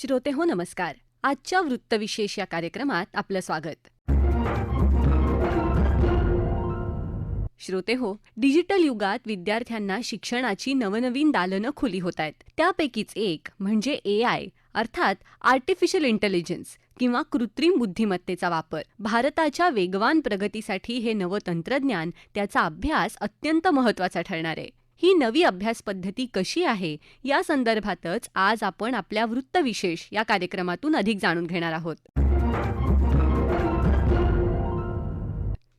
श्रोते हो नमस्कार. आजच्या वृत्तविशेष या कार्यक्रमात आपलं स्वागत. श्रोते हो डिजिटल युगात विद्यार्थ्यांना शिक्षणाची नवनवीन दालनं खुली होत आहेत. त्यापैकीच एक म्हणजे ए आय अर्थात आर्टिफिशियल इंटेलिजन्स किंवा कृत्रिम बुद्धिमत्तेचा वापर. भारताच्या वेगवान प्रगतीसाठी हे नवं तंत्रज्ञान त्याचा अभ्यास अत्यंत महत्त्वाचा ठरणार आहे. ही नवी अभ्यास पद्धती कशी आहे या संदर्भातच आज आपण आपल्या वृत्तविशेष या कार्यक्रमातून अधिक जाणून घेणार आहोत.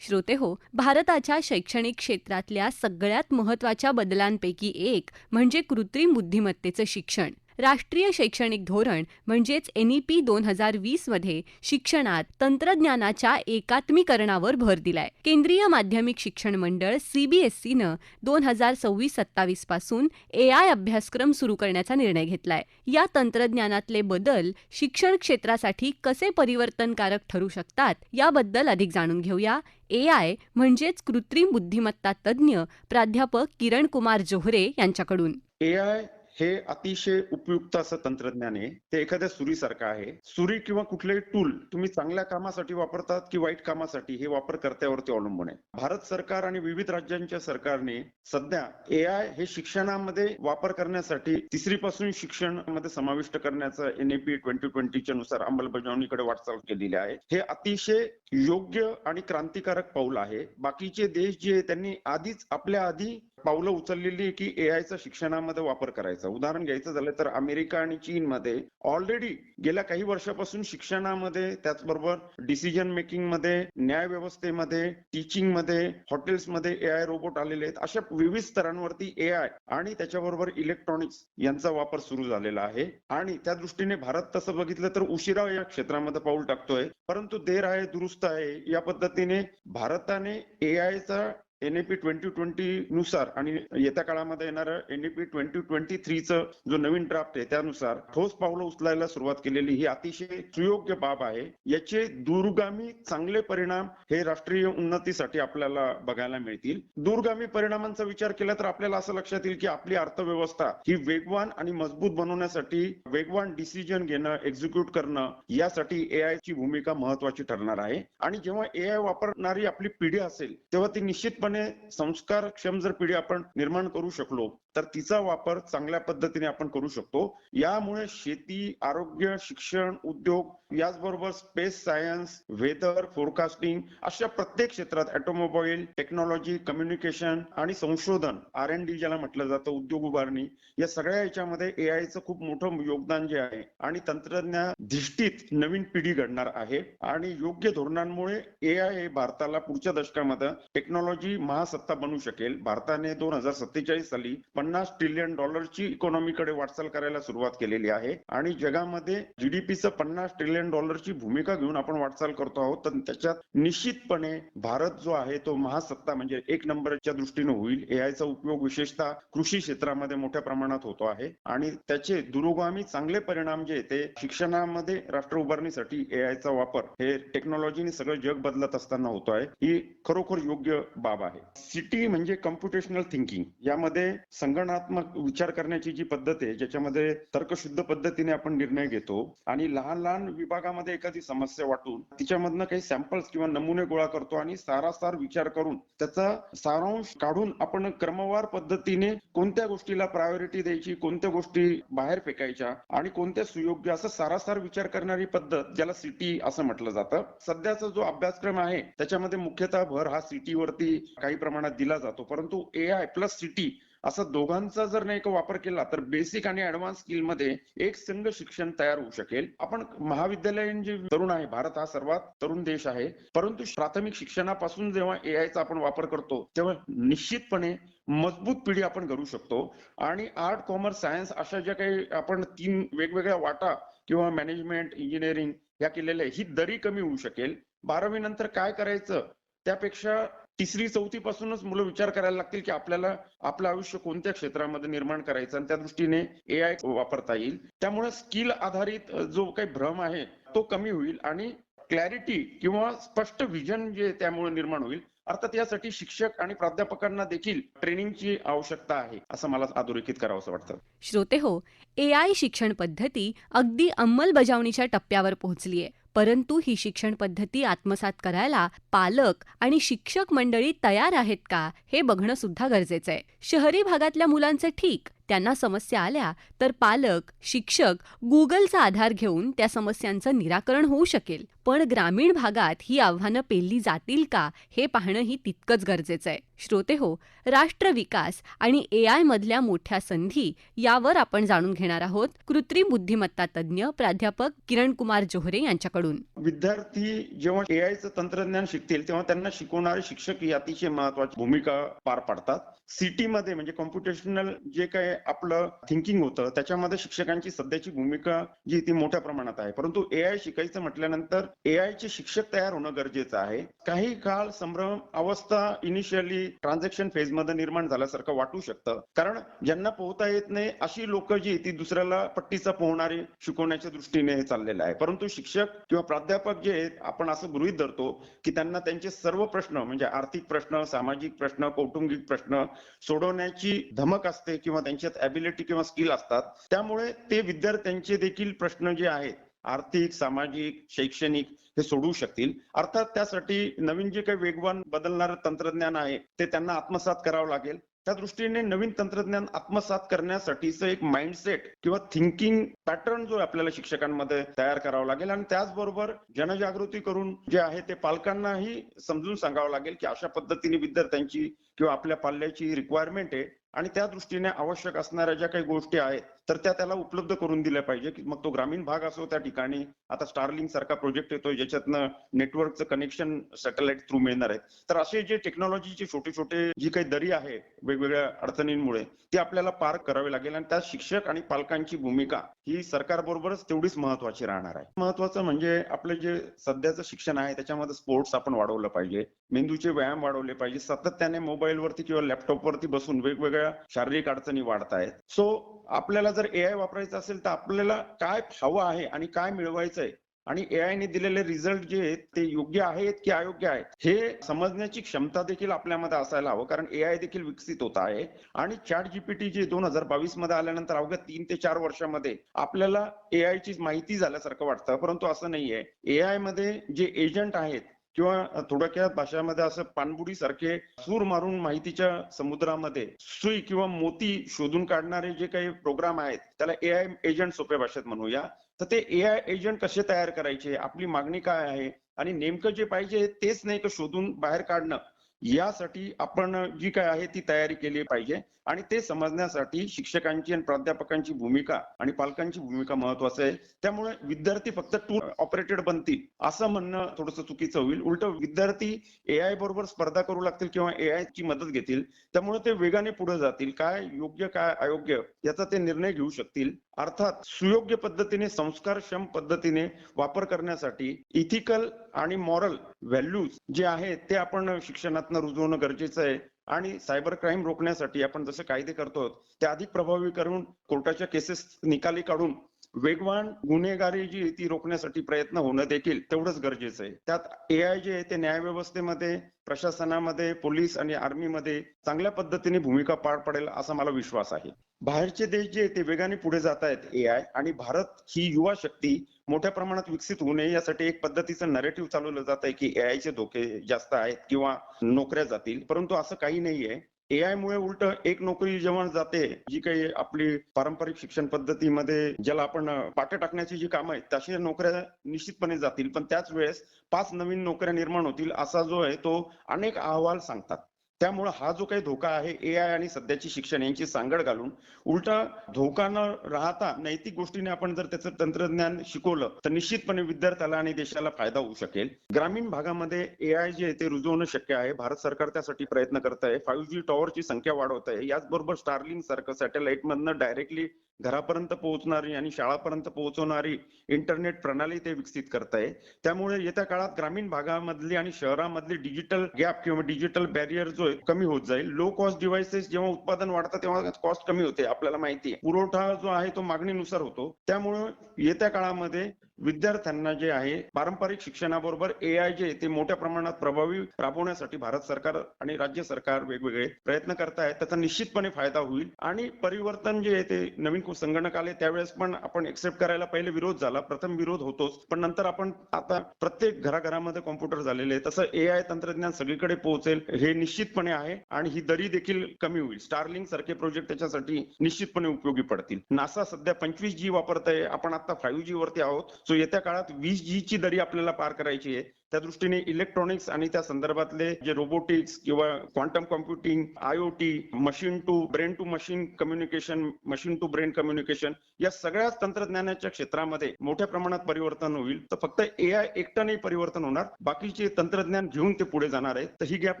श्रोते हो भारताच्या शैक्षणिक क्षेत्रातल्या सगळ्यात महत्त्वाच्या बदलांपैकी एक म्हणजे कृत्रिम बुद्धिमत्तेचं शिक्षण. राष्ट्रीय शैक्षणिक धोरण म्हणजेच एन ई पी दोन हजार वीसमध्ये शिक्षणात तंत्रज्ञानाच्या एकात्मीकरणावर भर दिलाय. केंद्रीय माध्यमिक शिक्षण मंडळ सीबीएसईनं दोन हजार सव्वीस सत्तावीसपासून ए आय अभ्यासक्रम सुरू करण्याचा निर्णय घेतलाय. या तंत्रज्ञानातले बदल शिक्षण क्षेत्रासाठी कसे परिवर्तनकारक ठरू शकतात याबद्दल अधिक जाणून घेऊया. ए आय म्हणजेच कृत्रिम बुद्धिमत्ता तज्ज्ञ प्राध्यापक किरण कुमार जोहरे यांच्याकडून. ए आय हे अतिशय उपयुक्त असं तंत्रज्ञान आहे. ते एखाद्या सुरीसारखं आहे. सुरी किंवा कुठलेही टूल तुम्ही चांगल्या कामासाठी वापरतात की वाईट कामासाठी हे वापरकर्त्यावरती अवलंबून आहे. भारत सरकार आणि विविध राज्यांच्या सरकारने सध्या ए आय हे शिक्षणामध्ये वापर करण्यासाठी तिसरी पासून शिक्षणामध्ये समाविष्ट करण्याचा एन ए पी ट्वेंटी ट्वेंटीच्या नुसार अंमलबजावणीकडे वाटचाल केलेली आहे. हे अतिशय योग्य आणि क्रांतिकारक पाऊल आहे. बाकीचे देश जे त्यांनी आधीच आपल्या आधी पावलं उचललेली आहे की ए आयचा शिक्षणामध्ये वापर करायचा उदाहरण घ्यायचं झालं तर अमेरिका आणि चीनमध्ये ऑलरेडी गेल्या काही वर्षापासून शिक्षणामध्ये त्याचबरोबर डिसिजन मेकिंगमध्ये न्याय व्यवस्थेमध्ये टीचिंगमध्ये हॉटेल्समध्ये ए आय रोबोट आलेले आहेत. अशा विविध स्तरांवरती ए आय आणि त्याच्याबरोबर इलेक्ट्रॉनिक्स यांचा वापर सुरू झालेला आहे. आणि त्या दृष्टीने भारत तसं बघितलं तर उशिरा या क्षेत्रामध्ये पाऊल टाकतोय. परंतु देर आहे दुरुस्त आहे. या पद्धतीने भारताने ए आयचा एनएपी ट्वेंटी ट्वेंटी नुसार आणि येत्या काळामध्ये येणारं एनएपी ट्वेंटी ट्वेंटी थ्रीचं जो नवीन ड्राफ्ट आहे त्यानुसार ठोस पावलं उचलायला सुरुवात केलेली ही अतिशय सुयोग्य बाब आहे. याचे दूरगामी चांगले परिणाम हे राष्ट्रीय उन्नतीसाठी आपल्याला बघायला मिळतील. दूरगामी परिणामांचा विचार केला तर आपल्याला असं लक्षात येईल की आपली अर्थव्यवस्था ही वेगवान आणि मजबूत बनवण्यासाठी वेगवान डिसिजन घेणं एक्झिक्यूट करणं यासाठी ए आय ची भूमिका महत्वाची ठरणार आहे. आणि जेव्हा ए आय वापरणारी आपली पिढी असेल तेव्हा ती निश्चित निश्चितपणे संस्कारक्षम जर पिढी आपण निर्माण करू शकलो तर तिचा वापर चांगल्या पद्धतीने आपण करू शकतो. यामुळे शेती आरोग्य शिक्षण उद्योग याचबरोबर स्पेस सायन्स वेदर फोरकास्टिंग अशा प्रत्येक क्षेत्रात ऑटोमोबाईल टेक्नॉलॉजी कम्युनिकेशन आणि संशोधन आर एन डी ज्याला म्हटलं जातं उद्योग उभारणी या सगळ्या याच्यामध्ये ए आयचं खूप मोठं योगदान जे आहे आणि तंत्रज्ञान दिष्टीत नवीन पिढी घडणार आहे. आणि योग्य धोरणांमुळे ए आय हे भारताला पुढच्या दशकामध्ये टेक्नॉलॉजी महासत्ता बनू शकेल. भारताने दोन हजार सत्तेचाळीस साली पन्नास ट्रिलियन डॉलरची इकॉनॉमीकडे वाटचाल करायला सुरुवात केलेली आहे. आणि जगामध्ये जीडीपीचं पन्नास ट्रिलियन डॉलरची भूमिका घेऊन आपण वाटचाल करतो आहोत. तर त्याच्यात निश्चितपणे भारत जो आहे तो महासत्ता म्हणजे एक नंबरच्या दृष्टीने होईल. एआयचा उपयोग विशेषतः कृषी क्षेत्रामध्ये मोठ्या प्रमाणात होतो आहे. आणि त्याचे दुरोगामी चांगले परिणाम जे ते शिक्षणामध्ये राष्ट्र उभारणीसाठी एआयचा वापर हे टेक्नॉलॉजीने सगळं जग बदलत असताना होतो आहे. ही खरोखर योग्य बाब आहे. सिटी म्हणजे कम्प्युटेशनल थिंकिंग यामध्ये संगणनात्मक विचार करण्याची जी पद्धत आहे ज्याच्यामध्ये तर्कशुद्ध पद्धतीने आपण निर्णय घेतो आणि लहान लहान विभागामध्ये एखादी समस्या वाटून तिच्यामधनं काही सॅम्पल्स किंवा नमुने गोळा करतो आणि सारासार विचार करून त्याचा सारांश काढून आपण क्रमवार पद्धतीने कोणत्या गोष्टीला प्रायोरिटी द्यायची कोणत्या गोष्टी बाहेर फेकायच्या आणि कोणत्या सुयोग्य असं सारासार विचार करणारी पद्धत ज्याला सिटी असं म्हटलं जातं. सध्याचा जो अभ्यासक्रम आहे त्याच्यामध्ये मुख्यतः भर हा सिटी वरती काही प्रमाणात दिला जातो. परंतु ए आय प्लस सिटी असं दोघांचा जर नाही का वापर केला तर बेसिक आणि ऍडव्हान्स स्किलमध्ये एक संघ शिक्षण तयार होऊ शकेल. आपण महाविद्यालयीन जे तरुण आहे भारत हा सर्वात तरुण देश आहे. परंतु प्राथमिक शिक्षणापासून जेव्हा एआयचा चा आपण वापर करतो तेव्हा निश्चितपणे मजबूत पिढी आपण घडू शकतो. आणि आर्ट कॉमर्स सायन्स अशा ज्या काही आपण तीन वेगवेगळ्या वाटा किंवा मॅनेजमेंट इंजिनिअरिंग या केलेल्या ही दरी कमी होऊ शकेल. बारावी नंतर काय करायचं? त्यापेक्षा तिसरी चौथी पासूनच मुलं विचार करायला लागतील की आपल्याला आपलं आयुष्य कोणत्या क्षेत्रामध्ये निर्माण करायचं आणि त्या दृष्टीने ए आय वापरता येईल. त्यामुळे स्किल आधारित जो काही भ्रम आहे तो कमी होईल आणि क्लॅरिटी किंवा स्पष्ट विजन जे त्यामुळे निर्माण होईल अर्थात यासाठी शिक्षक आणि प्राध्यापकांना देखील ट्रेनिंगची आवश्यकता आहे असं मला अधोरेखित करावं असं वाटतं. श्रोते हो ए आय शिक्षण पद्धती अगदी अंमलबजावणीच्या टप्प्यावर पोहोचलीय. परंतु ही शिक्षण पद्धती आत्मसात करायला पालक आणि शिक्षक मंडळी तयार आहेत का हे बघणं सुद्धा गरजेचं आहे. शहरी भागातल्या मुलांचं ठीक त्यांना समस्या आल्या तर पालक शिक्षक गुगलचा आधार घेऊन त्या समस्यांचं निराकरण होऊ शकेल. पण ग्रामीण भागात ही आव्हानं पेलली जातील का हे पाहणंही तितकंच गरजेचं आहे. श्रोते हो राष्ट्र विकास आणि ए आय मधल्या मोठ्या संधी यावर आपण जाणून घेणार आहोत. कृत्रिम बुद्धिमत्ता तज्ज्ञ प्राध्यापक किरण कुमार जोहरे यांच्याकडून. विद्यार्थी जेव्हा एआयचं तंत्रज्ञान शिकतील तेव्हा त्यांना शिकवणारे शिक्षक ही अतिशय महत्वाची भूमिका पार पाडतात. सिटीमध्ये म्हणजे कॉम्प्युटेशनल जे काय आपलं थिंकिंग होतं त्याच्यामध्ये शिक्षकांची सध्याची भूमिका जी ती मोठ्या प्रमाणात आहे. परंतु एआय शिकायचं म्हटल्यानंतर एआयचे शिक्षक तयार होणं गरजेचं आहे. काही काळ संभ्रम अवस्था इनिशियली ट्रान्झॅक्शन फेजमध्ये निर्माण झाल्यासारखं वाटू शकतं. कारण ज्यांना पोहता येत नाही अशी लोक जी ती दुसऱ्याला पट्टीचा पोहणारे शिकवण्याच्या दृष्टीने हे चाललेलं आहे. परंतु शिक्षक किंवा प्राध्यापक जे आहेत आपण असं गृहीत धरतो की त्यांना त्यांचे सर्व प्रश्न म्हणजे आर्थिक प्रश्न सामाजिक प्रश्न कौटुंबिक प्रश्न सोडवण्याची धमक असते किंवा त्यांच्यात ॲबिलिटी किंवा स्किल असतात त्यामुळे ते विद्यार्थ्यांचे देखील प्रश्न जे आहेत आर्थिक सामाजिक शैक्षणिक हे सोडवू शकतील. अर्थात त्यासाठी नवीन जे काही वेगवान बदलणारं तंत्रज्ञान आहे ते त्यांना आत्मसात करावं लागेल. त्या दृष्टीने नवीन तंत्रज्ञान आत्मसात करण्यासाठीचं एक माइंडसेट किंवा थिंकिंग पॅटर्न जो आपल्याला शिक्षकांमध्ये तयार करावा लागेल. आणि त्याचबरोबर जनजागृती करून जे आहे ते पालकांनाही समजून सांगावं लागेल की अशा पद्धतीने विद्यार्थ्यांची किंवा आपल्या पाल्याची रिक्वायरमेंट आहे. आणि त्या दृष्टीने आवश्यक असणाऱ्या ज्या काही गोष्टी आहेत तर त्या त्याला उपलब्ध करून दिल्या पाहिजे. की मग तो ग्रामीण भाग असो त्या ठिकाणी आता स्टारलिंग सारखा प्रोजेक्ट येतोय ज्याच्यातनं नेटवर्कचं कनेक्शन सॅटेलाइट थ्रू मिळणार आहे. तर असे जे टेक्नॉलॉजीचे छोटे छोटे जी काही दरी आहे वेगवेगळ्या अडचणींमुळे ती आपल्याला पार करावी लागेल. आणि त्यात शिक्षक आणि पालकांची भूमिका ही सरकारबरोबरच तेवढीच महत्वाची राहणार आहे. महत्वाचं म्हणजे आपलं जे सध्याचं शिक्षण आहे त्याच्यामध्ये स्पोर्ट्स आपण वाढवलं पाहिजे. मेंदूचे व्यायाम वाढवले पाहिजे. सातत्याने मोबाईलवरती किंवा लॅपटॉपवरती बसून वेगवेगळ्या शारीरिक अडचणी वाढत आहेत सो आपल्याला जर एआय वापरायचं असेल तर आपल्याला काय हवं आहे आणि काय मिळवायचं आहे आणि एआय ने दिलेले रिझल्ट जे आहेत ते योग्य आहेत की अयोग्य आहेत हे समजण्याची क्षमता देखील आपल्यामध्ये असायला हवं. कारण एआय देखील विकसित होत आहे. आणि चॅट जीपीटी जे दोन हजार बावीसमध्ये आल्यानंतर अवघ्या तीन ते चार वर्षामध्ये आपल्याला एआय ची माहिती झाल्यासारखं वाटतं. परंतु असं नाहीये. एआयमध्ये जे एजंट आहेत किंवा थोडक्यात भाषामध्ये असं पाणबुडी सारखे सूर मारून माहितीच्या समुद्रामध्ये सुई किंवा मोती शोधून काढणारे जे काही प्रोग्राम आहेत त्याला एआय एजंट सोप्या भाषेत म्हणूया. तर ते ए आय एजंट कसे तयार करायचे? आपली मागणी काय आहे? आणि नेमकं जे पाहिजे तेच नाही का शोधून बाहेर काढणं. यासाठी आपण जी काय आहे ती तयारी केली पाहिजे. आणि ते समजण्यासाठी शिक्षकांची आणि प्राध्यापकांची भूमिका आणि पालकांची भूमिका महत्वाची आहे. त्यामुळे विद्यार्थी फक्त टूल ऑपरेटेड बनतील असं म्हणणं थोडंसं चुकीचं होईल. उलट विद्यार्थी एआय बरोबर स्पर्धा करू लागतील किंवा एआय ची मदत घेतील. त्यामुळे ते वेगाने पुढे जातील. काय योग्य काय अयोग्य याचा ते निर्णय घेऊ शकतील. अर्थात सुयोग्य पद्धतीने संस्कारक्षम पद्धतीने वापर करण्यासाठी इथिकल आणि मॉरल व्हॅल्यूज जे आहेत ते आपण शिक्षणातनं रुजवणं गरजेचं आहे. आणि सायबर क्राईम रोखण्यासाठी आपण जसे कायदे करतो ते अधिक प्रभावी करून कोर्टाच्या केसेस निकाली काढून वेगवान गुन्हेगारी जी आहे ती रोखण्यासाठी प्रयत्न होणं देखील तेवढंच गरजेचं आहे. त्यात एआय जे आहे ते न्याय व्यवस्थेमध्ये प्रशासनामध्ये पोलीस आणि आर्मीमध्ये चांगल्या पद्धतीने भूमिका पार पडेल असा मला विश्वास आहे. बाहेरचे देश जे ते वेगाने पुढे जात आहेत एआय आणि भारत ही युवा शक्ती मोठ्या प्रमाणात विकसित होऊ नये यासाठी एक पद्धतीचं नरेटिव्ह चालवलं जात आहे की एआय चे धोके जास्त आहेत किंवा नोकऱ्या जातील. परंतु असं काही नाहीये. एआय मुळे उलट एक नोकरी जेव्हा जाते जी काही आपली पारंपरिक शिक्षण पद्धतीमध्ये ज्याला आपण पाट्या टाकण्याची जी कामं आहेत तशा नोकऱ्या निश्चितपणे जातील. पण त्याच वेळेस पाच नवीन नोकऱ्या निर्माण होतील असा जो आहे तो अनेक अहवाल सांगतात. त्यामुळं हा जो काही धोका आहे ए आय आणि सध्याची शिक्षण यांची सांगड घालून उलटा धोका न राहता नैतिक गोष्टीने आपण जर त्याचं तंत्रज्ञान शिकवलं तर निश्चितपणे विद्यार्थ्याला आणि देशाला फायदा होऊ शकेल. ग्रामीण भागामध्ये ए आय जे आहे ते रुजवणं शक्य आहे. भारत सरकार त्यासाठी प्रयत्न करत आहे फाईव्ह जी टॉवरची संख्या वाढवत आहे याचबरोबर स्टारलिंग सारखं सॅटेलाइट मधनं डायरेक्टली घरापर्यंत पोहोचणारी आणि शाळापर्यंत पोहोचवणारी इंटरनेट प्रणाली ते विकसित करत आहे त्यामुळे येत्या काळात ग्रामीण भागामधली आणि शहरामधली डिजिटल गॅप किंवा डिजिटल बॅरियर जो आहे कमी होत जाईल. लो कॉस्ट डिव्हायसेस जेव्हा उत्पादन वाढतं तेव्हा कॉस्ट कमी होते आपल्याला माहिती आहे. पुरवठा जो आहे तो मागणीनुसार होतो. त्यामुळे येत्या काळामध्ये विद्यार्थ्यांना जे आहे पारंपरिक शिक्षणाबरोबर ए आय जे ते मोठ्या प्रमाणात प्रभावी राबवण्यासाठी भारत सरकार आणि राज्य सरकार वेगवेगळे प्रयत्न करत आहेत त्याचा निश्चितपणे फायदा होईल. आणि परिवर्तन जे आहे ते नवीन संगणक आले त्यावेळेस पण आपण एक्सेप्ट करायला पहिले विरोध झाला. प्रथम विरोध होतोच. पण नंतर आपण आता प्रत्येक घराघरामध्ये कॉम्प्युटर झालेले आहे तसं ए आय तंत्रज्ञान सगळीकडे पोहोचेल हे निश्चितपणे आहे. आणि ही दरी देखील कमी होईल. स्टारलिंग सारखे प्रोजेक्ट त्याच्यासाठी निश्चितपणे उपयोगी पडतील. नासा सध्या पंचवीस जी वापरत आहे आपण आता फाईव्ह जी वरती आहोत. सो येत्या काळात वीस जी ची दरी आपल्याला पार करायची आहे. त्या दृष्टीने इलेक्ट्रॉनिक्स आणि त्या संदर्भातले जे रोबोटिक्स किंवा quantum computing IoT machine to brain to machine communication machine to brain communication या सगळ्याच तंत्रज्ञानाच्या क्षेत्रामध्ये मोठ्या प्रमाणात परिवर्तन होईल. तर फक्त ए आय एकट्याने परिवर्तन होणार. बाकीचे तंत्रज्ञान घेऊन ते पुढे जाणार आहे तर ही गॅप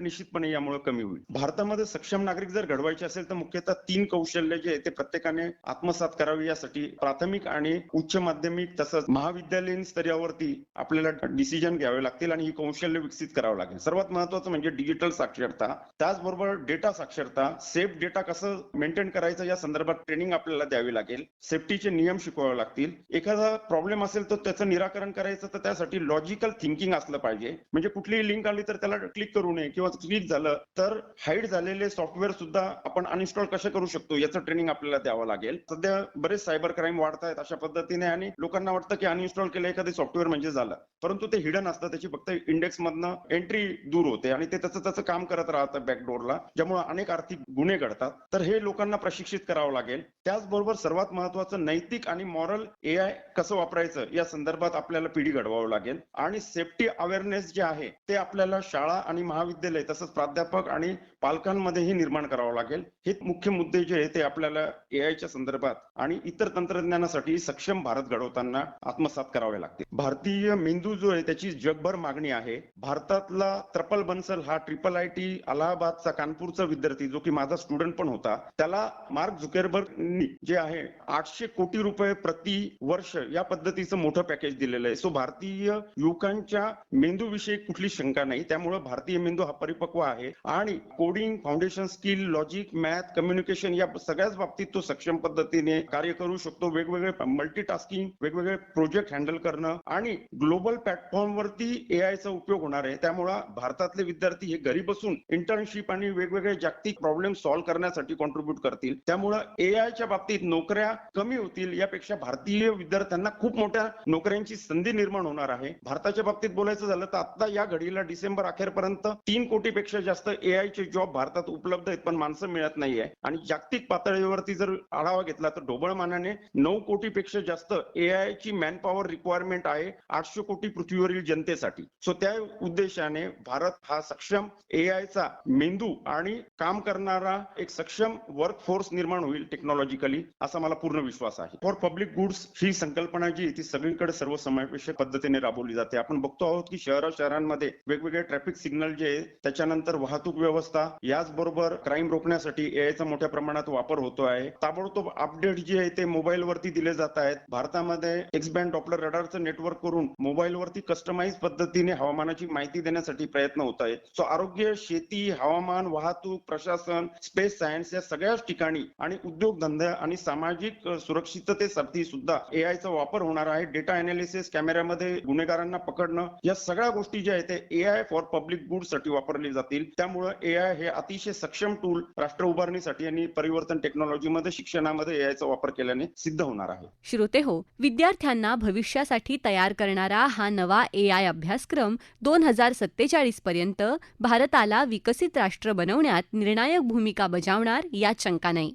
निश्चितपणे यामुळे कमी होईल. भारतामध्ये सक्षम नागरिक जर घडवायचे असेल तर मुख्यतः तीन कौशल्य जे आहे ते प्रत्येकाने आत्मसात करावी यासाठी प्राथमिक आणि उच्च माध्यमिक तसंच महाविद्यालयीन स्तरावरती आपल्याला डिसिजन घ्यावे लागते लागतील आणि ही कौशल्य विकसित करावं लागेल. सर्वात महत्वाचं म्हणजे डिजिटल साक्षरता. त्याचबरोबर डेटा साक्षरता. सेफ डेटा कसं मेंटेन करायचं या संदर्भात ट्रेनिंग आपल्याला द्यावी लागेल. सेफ्टीचे नियम शिकवावे लागतील. एखादा प्रॉब्लेम असेल तर त्याचं निराकरण करायचं तर त्यासाठी लॉजिकल थिंकिंग असलं पाहिजे. म्हणजे कुठलीही लिंक आली तर त्याला क्लिक करू नये किंवा क्लिक झालं तर हाईड झालेले सॉफ्टवेअर सुद्धा आपण अनइन्स्टॉल कसे करू शकतो याचं ट्रेनिंग आपल्याला द्यावं लागेल. सध्या बरेच सायबर क्राईम वाढत आहेत अशा पद्धतीने आणि लोकांना वाटतं की अनइन्स्टॉल केलं एखादे सॉफ्टवेअर म्हणजे झालं. परंतु ते हिडन असतं त्याची फक्त इंडेक्स मधनं एंट्री दूर होते आणि ते तसं तसं काम करत राहतं बॅकडोरला ज्यामुळे अनेक आर्थिक गुन्हे घडतात. तर हे लोकांना प्रशिक्षित करावं लागेल. त्याचबरोबर सर्वात महत्वाचं नैतिक आणि मॉरल ए आय कसं वापरायचं या संदर्भात आपल्याला पिढी घडवावं लागेल. आणि सेफ्टी अवेअरनेस जे आहे ते आपल्याला शाळा आणि महाविद्यालय तसंच प्राध्यापक आणि पालकांमध्येही निर्माण करावं लागेल. हे मुख्य मुद्दे जे आहे ते आपल्याला ए आयच्या संदर्भात आणि इतर तंत्रज्ञानासाठी सक्षम भारत घडवताना आत्मसात करावे लागते भारतीय मेंदू जो आहे त्याची जगभर मागणी आहे. भारतातला ट्रपल बन्सल हा ट्रिपल आय टी अलाहाबादचा कानपूरचा विद्यार्थी जो की माझा स्टुडंट पण होता त्याला मार्क झुकेरबर्ग जे आहे आठशे कोटी रुपये प्रति वर्ष या पद्धतीचं मोठं पॅकेज दिलेलं आहे. सो भारतीय युवकांच्या मेंदूविषयी कुठली शंका नाही. त्यामुळे भारतीय मेंदू हा परिपक्व आहे. आणि coding foundation skill logic math communication या सगळ्याच बाबतीत तो सक्षम पद्धतीने कार्य करू शकतो. वेगवेगळे मल्टीटास्किंग वेगवेगळे प्रोजेक्ट हँडल करणं आणि ग्लोबल प्लॅटफॉर्मवरती ए उपयोग होणार आहे. त्यामुळं भारतातले विद्यार्थी हे घरी बसून इंटर्नशिप आणि वेगवेगळे जागतिक प्रॉब्लेम सॉल्व्ह करण्यासाठी कॉन्ट्रीब्युट करतील. त्यामुळं ए आयच्या बाबतीत नोकऱ्या कमी होतील यापेक्षा भारतीय विद्यार्थ्यांना खूप मोठ्या नोकऱ्यांची संधी निर्माण होणार आहे. भारताच्या बाबतीत बोलायचं झालं तर आता या घडीला डिसेंबर अखेरपर्यंत तीन कोटीपेक्षा जास्त ए चे जॉब भारतात उपलब्ध आहेत पण माणसं मिळत नाहीये. आणि जागतिक पातळीवरती जर आढावा घेतला तर ढोबळमानाने नऊ कोटीपेक्षा जास्त ए ची मॅन पॉवर रिक्वायरमेंट आहे आठशे कोटी पृथ्वीवरील जनतेसाठी. सो त्या उद्देशाने भारत हा सक्षम ए चा मेंदू आणि काम करणारा एक सक्षम वर्क फोर्स निर्माण होईल टेक्नॉलॉजिकली असा मला पूर्ण विश्वास आहे. फॉर पब्लिक गुड्स ही संकल्पना जी ती सगळीकडे सर्वसमावेशक पद्धतीने राबवली जाते. आपण बघतो आहोत की शहरा शहरांमध्ये वेगवेगळे ट्रॅफिक सिग्नल जे आहे त्याच्यानंतर वाहतूक व्यवस्था याचबरोबर क्राईम रोखण्यासाठी ए चा मोठ्या प्रमाणात वापर होतो आहे. ताबडतोब अपडेट जे आहे ते मोबाईल वरती दिले जात आहेत. भारतामध्ये एक्स बँड डॉपलर रडारचं नेटवर्क करून मोबाईल वरती कस्टमाइज पद्धतीने हवामानाची माहिती देण्यासाठी प्रयत्न होत आहेत. सो आरोग्य शेती हवामान वाहतूक प्रशासन स्पेस सायन्स या सगळ्याच ठिकाणी आणि उद्योगधंदा आणि सामाजिक सुरक्षिततेसाठी सुद्धा ए चा वापर होणार आहे. डेटा अनालिसिस कॅमेऱ्यामध्ये गुन्हेगारांना पकडणं या सगळ्या गोष्टी ज्या आहेत ते ए आय फॉर पब्लिक गुडसाठी वापरली जातील. त्यामुळे ए आय हे अतिशय सक्षम टूल राष्ट्र उभारणीसाठी आणि परिवर्तन टेक्नॉलॉजीमध्ये शिक्षणामध्ये ए चा वापर केल्याने सिद्ध होणार आहे. श्रोते हो विद्यार्थ्यांना भविष्यासाठी तयार करणारा हा नवा ए आय अभ्यासक्रम दोन हजार सत्तेचाळीस पर्यंत भारताला विकसित राष्ट्र बनवण्यात निर्णायक भूमिका बजावणार यात शंका नाही.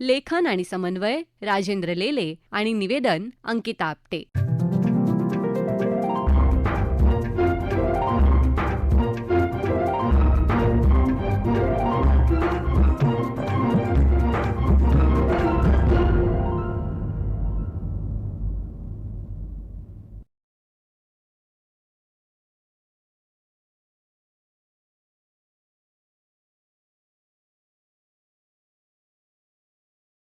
लेखन आणि समन्वय राजेंद्र लेले आणि निवेदन अंकिता आपटे.